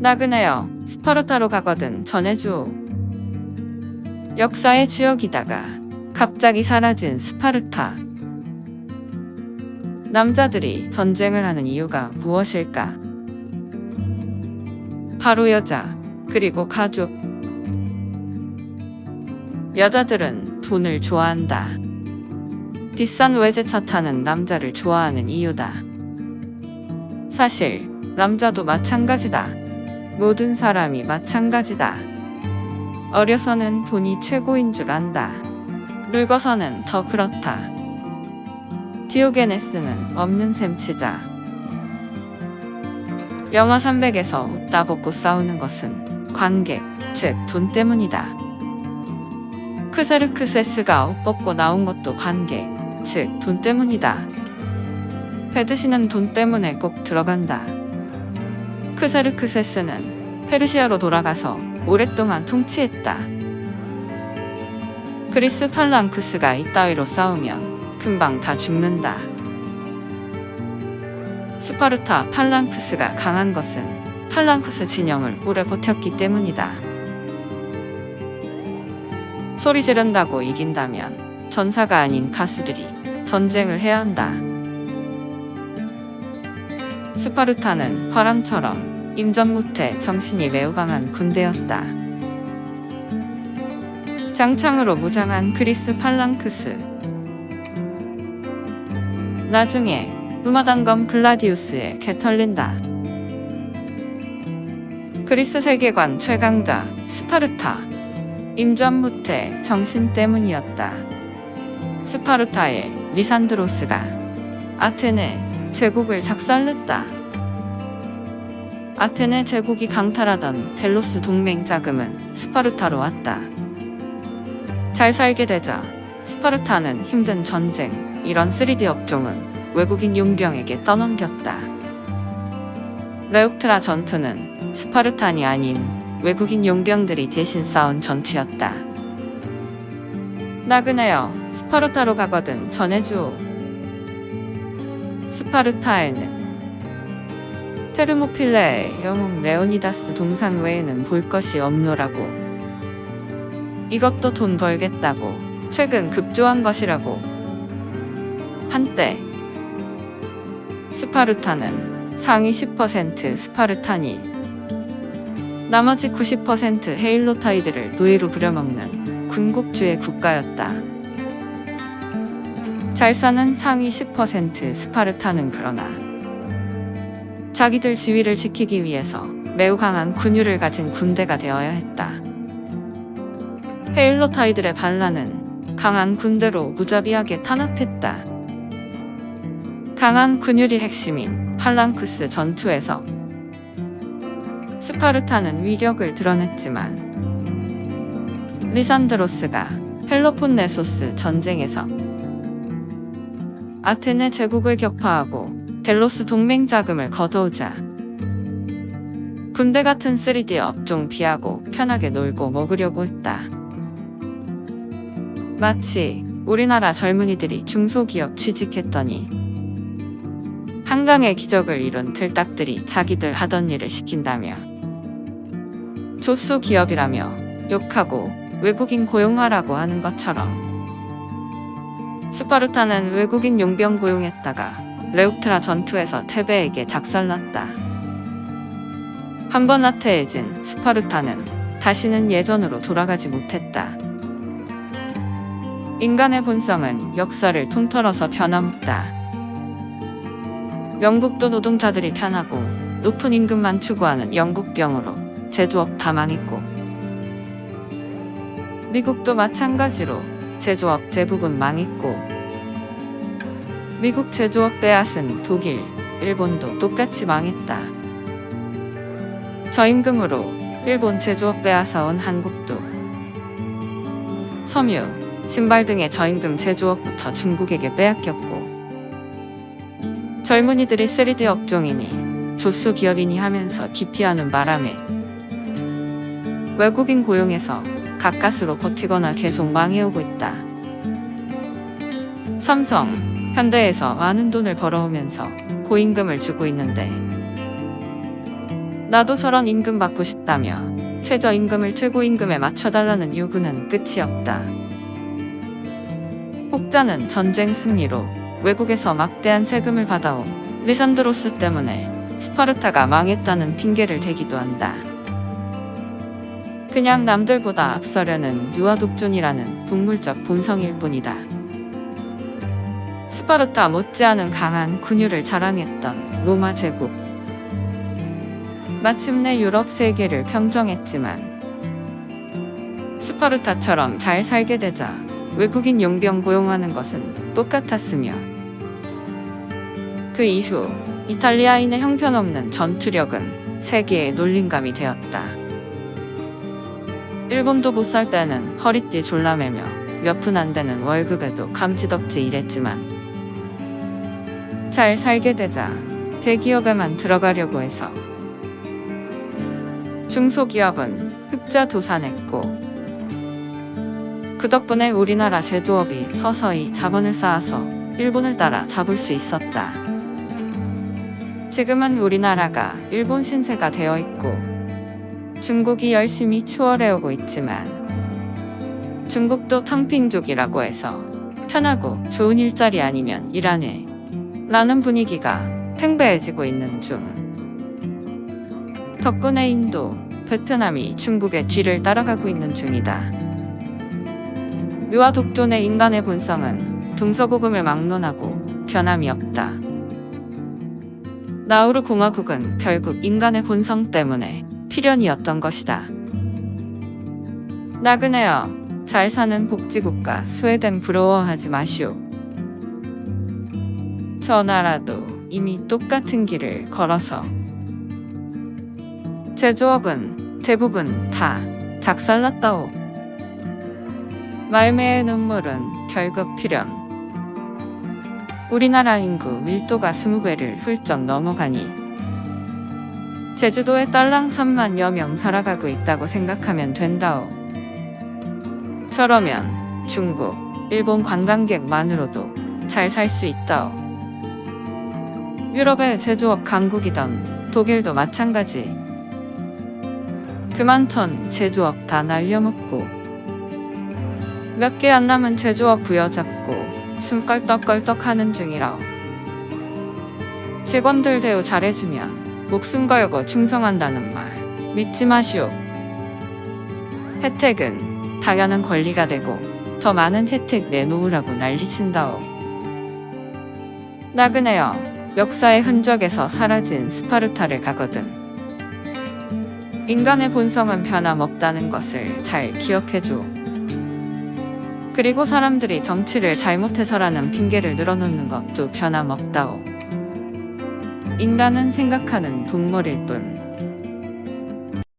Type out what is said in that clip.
나그네여, 스파르타로 가거든 전해주오. 역사의 지역이다가 갑자기 사라진 스파르타. 남자들이 전쟁을 하는 이유가 무엇일까? 바로 여자, 그리고 가족. 여자들은 돈을 좋아한다. 비싼 외제차 타는 남자를 좋아하는 이유다. 사실, 남자도 마찬가지다. 모든 사람이 마찬가지다. 어려서는 돈이 최고인 줄 안다. 늙어서는 더 그렇다. 디오게네스는 없는 셈 치자. 영화 300에서 웃다 벗고 싸우는 것은 관객, 즉 돈 때문이다. 크세르크세스가 옷 벗고 나온 것도 관객, 즉 돈 때문이다. 페드시는 돈 때문에 꼭 들어간다. 크세르크세스는 페르시아로 돌아가서 오랫동안 통치했다. 그리스 팔랑크스가 이따위로 싸우면 금방 다 죽는다. 스파르타 팔랑크스가 강한 것은 팔랑크스 진영을 오래 버텼기 때문이다. 소리 지른다고 이긴다면 전사가 아닌 가수들이 전쟁을 해야 한다. 스파르타는 화랑처럼 임전무태 정신이 매우 강한 군대였다. 장창으로 무장한 그리스 팔랑크스. 나중에 루마단검 글라디우스에 개털린다. 그리스 세계관 최강자 스파르타. 임전무태 정신 때문이었다. 스파르타의 리산드로스가 아테네 제국을 작살냈다. 아테네 제국이 강탈하던 델로스 동맹 자금은 스파르타로 왔다. 잘 살게 되자 스파르타는 힘든 전쟁, 이런 3D 업종은 외국인 용병에게 떠넘겼다. 레옥트라 전투는 스파르탄이 아닌 외국인 용병들이 대신 싸운 전투였다. 나그네여, 스파르타로 가거든 전해주오. 스파르타에는 테르모필레의 영웅 레오니다스 동상 외에는 볼 것이 없노라고. 이것도 돈 벌겠다고 최근 급조한 것이라고. 한때 스파르타는 상위 10% 스파르타니 나머지 90% 헤일로타이드를 노예로 부려먹는 군국주의 국가였다. 잘 사는 상위 10% 스파르타는 그러나 자기들 지위를 지키기 위해서 매우 강한 군유를 가진 군대가 되어야 했다. 헤일로타이들의 반란은 강한 군대로 무자비하게 탄압했다. 강한 군율이 핵심인 팔랑크스 전투에서 스파르타는 위력을 드러냈지만 리산드로스가 펠로폰네소스 전쟁에서 아테네 제국을 격파하고 델로스 동맹 자금을 거둬오자 군대 같은 3D 업종 비하고 편하게 놀고 먹으려고 했다. 마치 우리나라 젊은이들이 중소기업 취직했더니 한강의 기적을 이룬 들딱들이 자기들 하던 일을 시킨다며 조수 기업이라며 욕하고 외국인 고용하라고 하는 것처럼 스파르타는 외국인 용병 고용했다가 레욱트라 전투에서 테베에게 작살났다. 한번 나태해진 스파르타는 다시는 예전으로 돌아가지 못했다. 인간의 본성은 역사를 통틀어서 변함없다. 영국도 노동자들이 편하고 높은 임금만 추구하는 영국병으로 제조업 다 망했고 미국도 마찬가지로 제조업 대부분 망했고 미국 제조업 빼앗은 독일, 일본도 똑같이 망했다. 저임금으로 일본 제조업 빼앗아온 한국도 섬유, 신발 등의 저임금 제조업부터 중국에게 빼앗겼고 젊은이들이 3D 업종이니 조수 기업이니 하면서 기피하는 바람에 외국인 고용해서 가까스로 버티거나 계속 망해오고 있다. 삼성, 현대에서 많은 돈을 벌어오면서 고임금을 주고 있는데 나도 저런 임금 받고 싶다며 최저임금을 최고임금에 맞춰달라는 요구는 끝이 없다. 혹자는 전쟁 승리로 외국에서 막대한 세금을 받아온 리산드로스 때문에 스파르타가 망했다는 핑계를 대기도 한다. 그냥 남들보다 앞서려는 유아독존이라는 동물적 본성일 뿐이다. 스파르타 못지않은 강한 군유를 자랑했던 로마 제국. 마침내 유럽 세계를 평정했지만 스파르타처럼 잘 살게 되자 외국인 용병 고용하는 것은 똑같았으며 그 이후 이탈리아인의 형편없는 전투력은 세계의 놀림감이 되었다. 일본도 못 살 때는 허리띠 졸라매며 몇 푼 안 되는 월급에도 감지덕지 일했지만 잘 살게 되자 대기업에만 들어가려고 해서 중소기업은 흑자 도산했고 그 덕분에 우리나라 제조업이 서서히 자본을 쌓아서 일본을 따라 잡을 수 있었다. 지금은 우리나라가 일본 신세가 되어 있고 중국이 열심히 추월해오고 있지만 중국도 탕핑족이라고 해서 편하고 좋은 일자리 아니면 일안 해. 라는 분위기가 팽배해지고 있는 중. 덕분에 인도, 베트남이 중국의 뒤를 따라가고 있는 중이다. 묘와 독존의 인간의 본성은 동서고금을 막론하고 변함이 없다. 나우르 공화국은 결국 인간의 본성 때문에 필연이었던 것이다. 나그네여, 잘 사는 복지국가 스웨덴 부러워하지 마시오. 저 나라도 이미 똑같은 길을 걸어서 제조업은 대부분 다 작살났다오. 말매의 눈물은 결국 필연. 우리나라 인구 밀도가 20배를 훌쩍 넘어가니 제주도에 딸랑 3만여 명 살아가고 있다고 생각하면 된다오. 저러면 중국, 일본 관광객만으로도 잘 살 수 있다오. 유럽의 제조업 강국이던 독일도 마찬가지. 그 많던 제조업 다 날려먹고 몇 개 안 남은 제조업 부여잡고 숨 껄떡껄떡 하는 중이라오. 직원들 대우 잘해주면 목숨 걸고 충성한다는 말 믿지 마시오. 혜택은 당연한 권리가 되고 더 많은 혜택 내놓으라고 난리친다오. 나그네여 역사의 흔적에서 사라진 스파르타를 가거든. 인간의 본성은 변함없다는 것을 잘 기억해줘. 그리고 사람들이 정치를 잘못해서라는 핑계를 늘어놓는 것도 변함없다오. 인간은 생각하는 동물일 뿐.